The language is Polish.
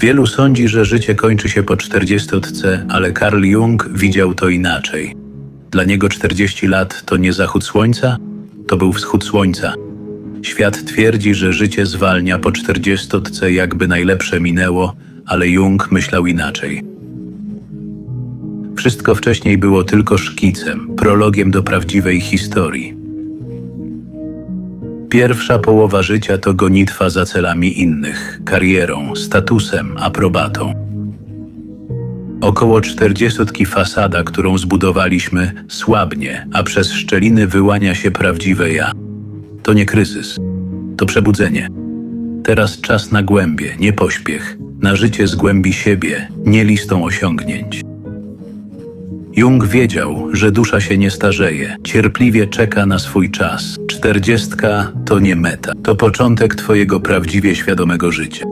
Wielu sądzi, że życie kończy się po 40, ale Carl Jung widział to inaczej. Dla niego 40 lat to nie zachód słońca, to był wschód słońca. Świat twierdzi, że życie zwalnia po 40, jakby najlepsze minęło, ale Jung myślał inaczej. Wszystko wcześniej było tylko szkicem, prologiem do prawdziwej historii. Pierwsza połowa życia to gonitwa za celami innych, karierą, statusem, aprobatą. Około czterdziestki fasada, którą zbudowaliśmy, słabnie, a przez szczeliny wyłania się prawdziwe ja. To nie kryzys, to przebudzenie. Teraz czas na głębie, nie pośpiech, na życie z głębi siebie, nie listą osiągnięć. Jung wiedział, że dusza się nie starzeje, cierpliwie czeka na swój czas. Czterdziestka to nie meta, to początek twojego prawdziwie świadomego życia.